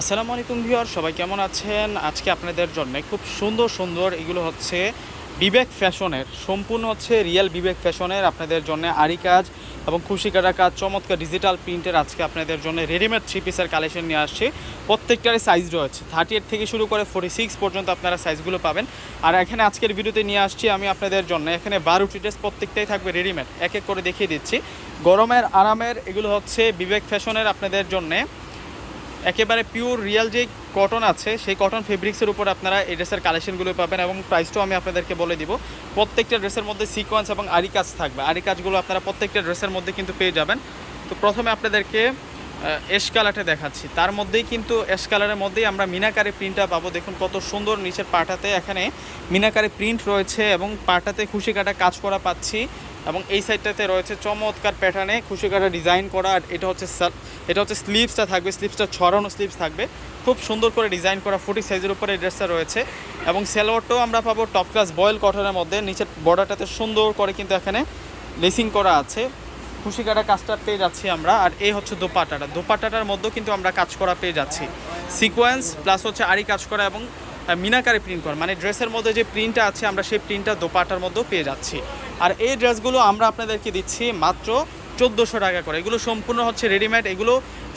আসসালামু আলাইকুম ভিউয়ার, সবাই কেমন আছেন? আজকে আপনাদের জন্য খুব সুন্দর সুন্দর এগুলো হচ্ছে বিবেক ফ্যাশনের, সম্পূর্ণ হচ্ছে রিয়েল বিবেক ফ্যাশনের আপনাদের জন্য আরি কাজ এবং খুশি কাটা কাজ, চমৎকার ডিজিটাল প্রিন্টের আজকে আপনাদের জন্য রেডিমেড থ্রি পিসের কালেকশন নিয়ে আসছে। প্রত্যেকটারই সাইজ রয়েছে। থার্টি এইট থেকে শুরু করে ফোর্টি সিক্স পর্যন্ত আপনারা সাইজগুলো পাবেন। আর এখানে আজকের ভিডিওতে নিয়ে আসছি আমি আপনাদের জন্য। এখানে বারোটি ড্রেস প্রত্যেকটাই থাকবে রেডিমেড এক এক করে দেখিয়ে দিচ্ছি। গরমের, আরামের এগুলো হচ্ছে বিবেক ফ্যাশনের আপনাদের জন্যে। একেবারে পিওর রিয়াল যে কটন আছে, সেই কটন ফেব্রিক্সের উপর আপনারা এই ড্রেসের কালেকশনগুলো পাবেন এবং প্রাইসটাও আমি আপনাদেরকে বলে দিব। প্রত্যেকটা ড্রেসের মধ্যে সিকোয়েন্স এবং আরি কাজ থাকবে। আরি কাজগুলো আপনারা প্রত্যেকটা ড্রেসের মধ্যে কিন্তু পেয়ে যাবেন। তো প্রথমে আপনাদেরকে এস কালারটা দেখাচ্ছি। তার মধ্যেই কিন্তু এস কালারের মধ্যেই আমরা মিনাকারি প্রিন্টটা পাবো। দেখুন কত সুন্দর নিচের পাটাতে এখানে মিনাকারি প্রিন্ট রয়েছে এবং পাটাতে খুশি কাটা কাজ করা পাচ্ছি। এবং এই সাইডটাতে রয়েছে চমৎকার প্যাটার্নে খুশি কাটা ডিজাইন করা, আর এটা হচ্ছে এটা হচ্ছে স্লিভসটা থাকবে, স্লিভসটা ছড়ানো স্লিভস থাকবে। খুব সুন্দর করে ডিজাইন করা ফুটি সাইজের উপরে এই ড্রেসটা রয়েছে। এবং সেলোয়ারটাও আমরা পাবো টপ ক্লাস বয়েল কটনের মধ্যে, নিচের বর্ডারটাতে সুন্দর করে কিন্তু এখানে লেসিং করা আছে। খুশি কাটা কাজটা পেয়ে যাচ্ছি আমরা, আর এই হচ্ছে দোপাটাটা দোপাটাটার মধ্যেও কিন্তু আমরা কাজ করা পেয়ে যাচ্ছি। সিকোয়েন্স, প্লাস হচ্ছে আরি কাজ করা এবং মিনাকারে প্রিন্ট করা। মানে ড্রেসের মধ্যে যে প্রিন্টটা আছে, আমরা সেই প্রিন্টটা দোপাটার মধ্যেও পেয়ে যাচ্ছি। আর এই ড্রেসগুলো আমরা আপনাদেরকে দিচ্ছি মাত্র চোদ্দোশো টাকা করে। এগুলো সম্পূর্ণ হচ্ছে রেডিমেড এগুলো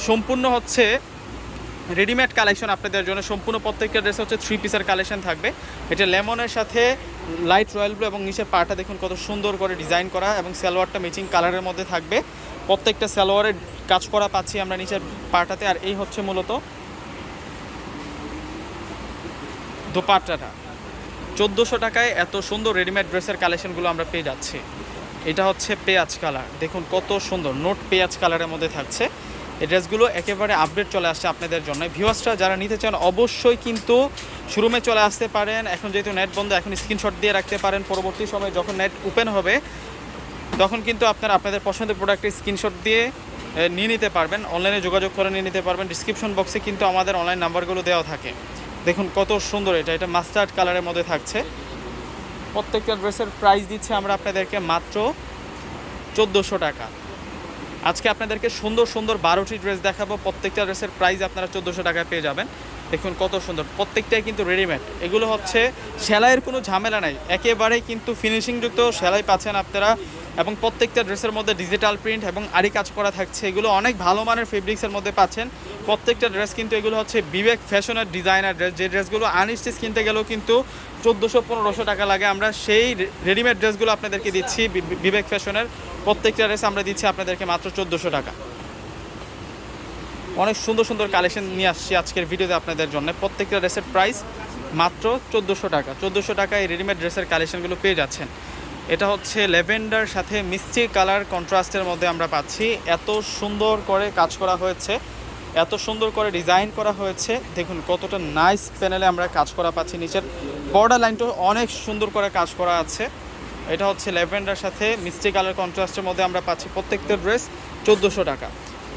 সম্পূর্ণ হচ্ছে রেডিমেড কালেকশন আপনাদের জন্য। সম্পূর্ণ প্রত্যেকটা ড্রেস হচ্ছে থ্রি পিসের কালেকশন থাকবে। এটা লেমনের সাথে লাইট রয়্যাল ব্লু এবং নিচের পাটা দেখুন কত সুন্দর করে ডিজাইন করা এবং সালোয়ারটা ম্যাচিং কালারের মধ্যে থাকবে। প্রত্যেকটা সালোয়ারের কাজ করা পাচ্ছি আমরা নিচের পাটাতে। আর এই হচ্ছে মূলত দোপাট্টাটা। চোদ্দোশো টাকায় এত সুন্দর রেডিমেড ড্রেসের কালেকশনগুলো আমরা পেয়ে যাচ্ছি। এটা হচ্ছে পেঁয়াজ কালার দেখুন কত সুন্দর, নোট পেঁয়াজ কালারের মধ্যে থাকছে। এই ড্রেসগুলো একেবারে আপডেট চলে আসছে আপনাদের জন্য। ভিউয়ার্সরা যারা নিতে চান, অবশ্যই কিন্তু শোরুমে চলে আসতে পারেন। এখন যেহেতু নেট বন্ধ এখন স্ক্রিনশট দিয়ে রাখতে পারেন। পরবর্তী সময়ে যখন নেট ওপেন হবে, তখন কিন্তু আপনারা আপনাদের পছন্দের প্রোডাক্টের স্ক্রিনশট দিয়ে নিয়ে নিতে পারবেন। অনলাইনে যোগাযোগ করে নিয়ে নিতে পারবেন। ডিসক্রিপশন বক্সে কিন্তু আমাদের অনলাইন নাম্বারগুলো দেওয়া থাকে। দেখুন কত সুন্দর এটা এটা মাস্টার্ড কালারের মধ্যে থাকছে। প্রত্যেকটা ড্রেসের প্রাইস দিচ্ছে আমরা আপনাদেরকে মাত্র চোদ্দোশো টাকা। আজকে আপনাদেরকে সুন্দর সুন্দর বারোটি ড্রেস দেখাবো, প্রত্যেকটা ড্রেসের প্রাইস আপনারা চোদ্দোশো টাকায় পেয়ে যাবেন। দেখুন কত সুন্দর, প্রত্যেকটাই কিন্তু রেডিমেড এগুলো হচ্ছে সেলাইয়ের কোনো ঝামেলা নাই, একেবারেই কিন্তু ফিনিশিংযুক্ত সেলাই পাচ্ছেন আপনারা। এবং প্রত্যেকটা ড্রেসের মধ্যে ডিজিটাল প্রিন্ট এবং আরি কাজ করা থাকছে। এগুলো অনেক ভালো মানের ফেব্রিক্সের মধ্যে পাচ্ছেন। প্রত্যেকটা ড্রেস কিন্তু এগুলো হচ্ছে বিবেক ফ্যাশনের ডিজাইনার ড্রেস যে ড্রেসগুলো আনস্টিচ কিনতে গেলেও কিন্তু চোদ্দোশো পনেরোশো টাকা লাগে। আমরা সেই রেডিমেড ড্রেসগুলো আপনাদেরকে দিচ্ছি বিবেক ফ্যাশনের প্রত্যেকটা ড্রেস আমরা দিচ্ছি আপনাদেরকে মাত্র চোদ্দোশো টাকা। অনেক সুন্দর সুন্দর কালেকশন নিয়ে আসছি আজকের ভিডিওতে আপনাদের জন্য। প্রত্যেকটা ড্রেসের প্রাইস মাত্র চোদ্দোশো টাকা। চোদ্দোশো টাকায় রেডিমেড ড্রেসের কালেকশনগুলো পেয়ে যাচ্ছেন। এটা হচ্ছে লেভেন্ডার সাথে মিষ্টি কালার কন্ট্রাস্টের মধ্যে আমরা পাচ্ছি। এত সুন্দর করে কাজ করা হয়েছে, এত সুন্দর করে ডিজাইন করা হয়েছে। দেখুন কতটা নাইস প্যানেলে আমরা কাজ করা পাচ্ছি নিচের বর্ডার লাইনটা অনেক সুন্দর করে কাজ করা আছে। এটা হচ্ছে ল্যাভেন্ডার, সাথে মিষ্টি কালার কন্ট্রাস্টের মধ্যে আমরা পাচ্ছি প্রত্যেকটা ড্রেস চোদ্দোশো টাকা।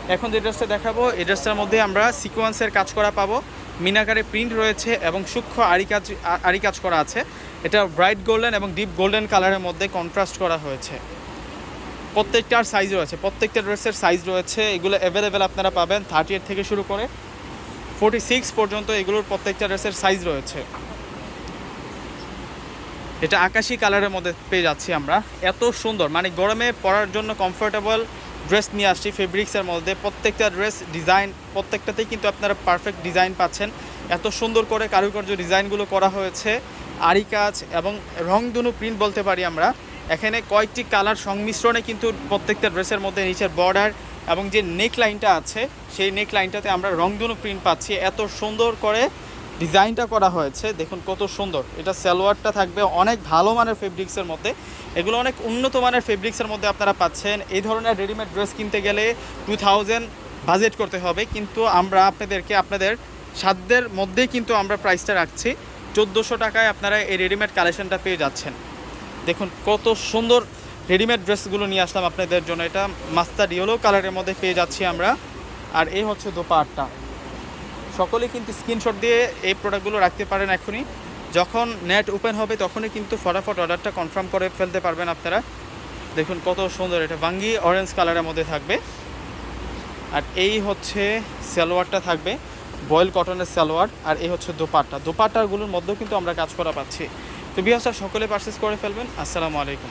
এখন যে ড্রেসটা দেখাবো, এই ড্রেসটার মধ্যে আমরা সিকোয়েন্সের কাজ করা পাবো। মিনাকারে প্রিন্ট রয়েছে এবং সূক্ষ্ম আরি কাজ আ- আরি কাজ করা আছে। এটা ব্রাইট গোল্ডেন এবং ডিপ গোল্ডেন কালারের মধ্যে কন্ট্রাস্ট করা হয়েছে। প্রত্যেকটার সাইজ রয়েছে। প্রত্যেকটা ড্রেসের সাইজ রয়েছে। এগুলো অ্যাভেলেবেল আপনারা পাবেন থার্টি এইট থেকে শুরু করে ফোর্টি সিক্স পর্যন্ত এগুলোর প্রত্যেকটা ড্রেসের সাইজ রয়েছে। এটা আকাশি কালারের মধ্যে পেয়ে যাচ্ছি আমরা। এত সুন্দর। মানে গরমে পরার জন্য কমফোর্টেবল ড্রেস নিয়ে আসছি। ফেব্রিক্সের মধ্যে প্রত্যেকটা ড্রেস ডিজাইন প্রত্যেকটাতেই কিন্তু আপনারা পারফেক্ট ডিজাইন পাচ্ছেন। এত সুন্দর করে কারুকার্য ডিজাইনগুলো করা হয়েছে। আরি কাজ এবং রংধনু প্রিন্ট বলতে পারি আমরা। এখানে কয়েকটি কালার সংমিশ্রণে কিন্তু প্রত্যেকটা ড্রেসের মধ্যে নিচের বর্ডার এবং যে নেক লাইনটা আছে, সেই নেক লাইনটাতে আমরা রংধনু প্রিন্ট পাচ্ছি। এত সুন্দর করে ডিজাইনটা করা হয়েছে। দেখুন কত সুন্দর। এটা সালোয়ারটা থাকবে অনেক ভালো মানের ফেব্রিক্সের মধ্যে। এগুলো অনেক উন্নত মানের ফেব্রিক্সের মধ্যে আপনারা পাচ্ছেন। এই ধরনের রেডিমেড ড্রেস কিনতে গেলে টু থাউজেন্ড বাজেট করতে হবে। কিন্তু আমরা আপনাদেরকে, আপনাদের সাধ্যের মধ্যেই কিন্তু আমরা প্রাইসটা রাখছি। চোদ্দোশো টাকায় আপনারা এই রেডিমেড কালেকশনটা পেয়ে যাচ্ছেন। দেখুন, কত সুন্দর রেডিমেড ড্রেসগুলো নিয়ে আসলাম আপনাদের জন্য। এটা মাস্টার ইয়েলো কালারের মধ্যে পেয়ে যাচ্ছি আমরা। আর এই হচ্ছে দোপাট্টা। সকলে কিন্তু স্ক্রিনশট দিয়ে এই প্রোডাক্টগুলো রাখতে পারেন এখনই। যখন নেট ওপেন হবে, তখনই কিন্তু ফটাফট অর্ডারটা কনফার্ম করে ফেলতে পারবেন আপনারা। দেখুন, কত সুন্দর এটা। ভাঙ্গি অরেঞ্জ কালারের মধ্যে থাকবে। আর এই হচ্ছে সালোয়ারটা থাকবে। বয়েল কটনের সালোয়ার আর এই হচ্ছে দোপাট্টা। দোপাট্টাগুলোর মধ্যেও কিন্তু আমরা কাজ করা পাচ্ছি। তো বিহাসটা সকলে পারচেস করে ফেলবেন। আসসালামু আলাইকুম।